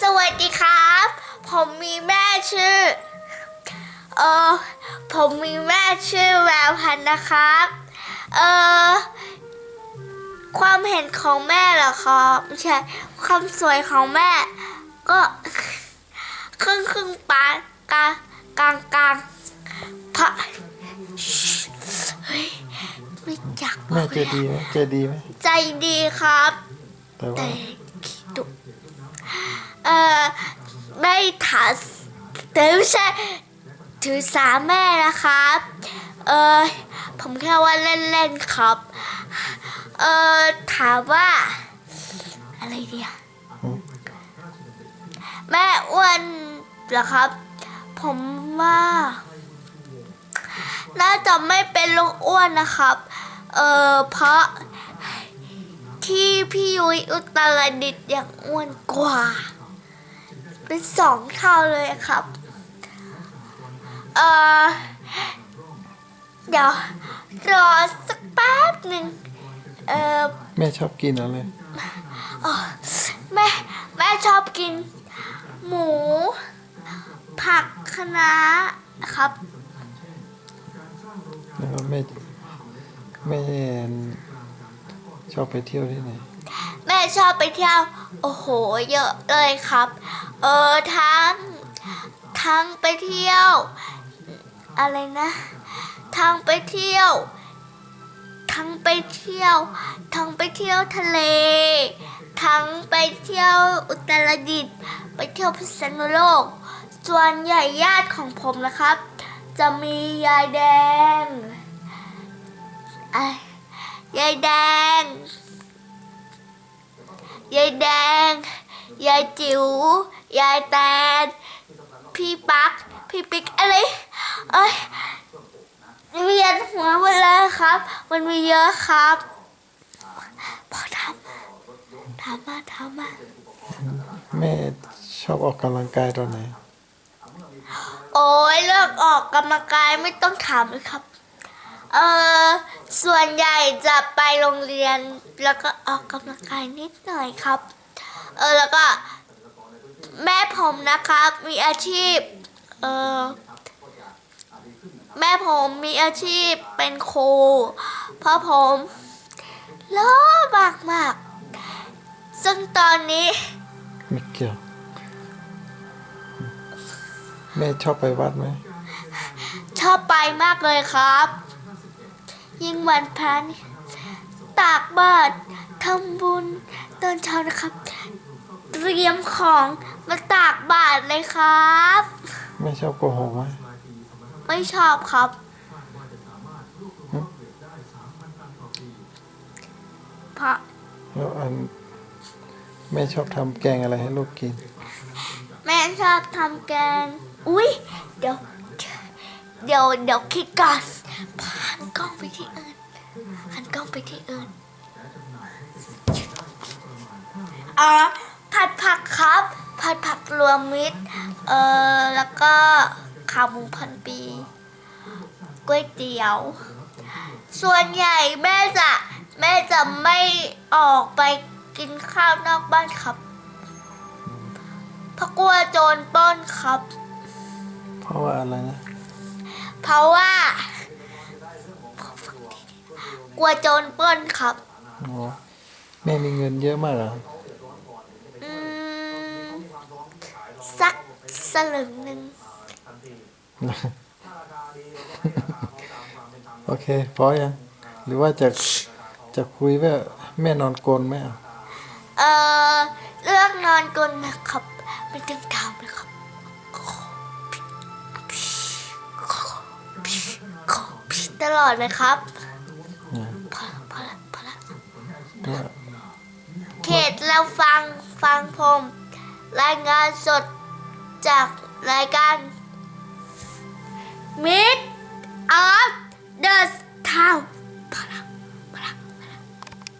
สวัสดีครับ ผมมีแม่ชื่อ เออผมมีแม่ชื่อแววพันธุ์นะครับ เออความเห็นของแม่เหรอครับไม่ใช่ความสวยของแม่ ก็ครึ่งครึ่งปานกลางกลางกลางพระเฮ้ยไม่จักแม่ใจดีไหมใจดีไหมใจดีครับ แต่ว่า แต่ขี้ดุ เอ่อไม่ถาแต่ไม่ใช่ถือสาแม่นะครับ เออผมแค่ว่าเล่นๆครับ เออถามว่า อะไรเดียแม่อ้วนเหรอครับ ผมว่า น่าจะไม่เป็นลูกอ้วนนะครับ เออเพราะที่พี่ยุ้ยอุตรดิตถ์ยังอ้วนกว่า เป็นสองเท่าเลยครับเออเดี๋ยวรอสักแป๊บหนึ่งเออแม่ชอบกินอะไรแม่แม่ชอบกิน หมู ผักคะน้านะครับแล้วก็แม่แม่ชอบไปเที่ยวที่ไหน แม่ชอบไปเที่ยว โอ้โห เยอะเลยครับ เออทั้งทั้งไปเที่ยว อะไรนะทั้งไปเที่ยวทั้งไปเที่ยวทั้งไปเที่ยวทะเล ทั้งไปเที่ยวอุตรดิตถ์ไปเที่ยวพิษณุโลก ส่วนใหญ่ญาติของผมนะครับ จะมียายแดงยายแดง ยายแดง ยายจิ๋ว ยายแตน พี่ปัก พี่ปิ๊กอะไร เอ้ยเวียนหัวหมดเลยครับ มันมีเยอะครับพอทำทำมาทำมาแม่ชอบออกกำลังกายตอนไหน โอ้ยเลือกออกกำลังกายไม่ต้องถามเลยครับ เออส่วนใหญ่จะไปโรงเรียนแล้วก็ออกกำลังกายนิดหน่อยครับ เออแล้วก็แม่ผมนะครับ มีอาชีพ เออแม่ผมมีอาชีพเป็นครูเพราะผมล้อมากมากๆซึ่งตอนนี้ไม่เกี่ยวแม่ชอบไปวัดไหมชอบไปมากเลยครับ ยิ่งวันพระนี่ตากบาตรทำบุญตอนเช้านะครับ เตรียมของมาตากบาตรเลยครับแม่ชอบโกหกไหมไม่ชอบครับ เพราะแล้วอันแม่ชอบทำแกงอะไรให้ลูกกิน แม่ชอบทำแกง อุ้ยเดี๋ยว เดี๋ยวเดี๋ยวคิดก่อนหันกล้องไปที่อื่นหันกล้องไปที่อื่นอ่า ผัดผักครับ ผัดผักรวมมิตร เอ่อแล้วก็ขาหมูพันปีก๋วยเตี๋ยว ส่วนใหญ่แม่จะแม่จะไม่ออกไปกินข้าวนอกบ้านครับเพราะกลัวโจรปล้นครับ เพราะว่าอะไรนะเพราะว่ากลัวโจรปล้นครับ อ๋อแม่มีเงินเยอะมากเหรออืม สัก สลึงหนึ่งโอเค พอยัง หรือว่าจะจะคุยว่าแม่นอนกลนไหมอะเอ่อเลือกนอนกลนนะครับไม่ต้องถามเลยครับตลอดเลยครับเนี่ยพอละพอละพอละเนี่ยเขตเราฟังฟังผม รายงานสด จากรายการ Meet of the Town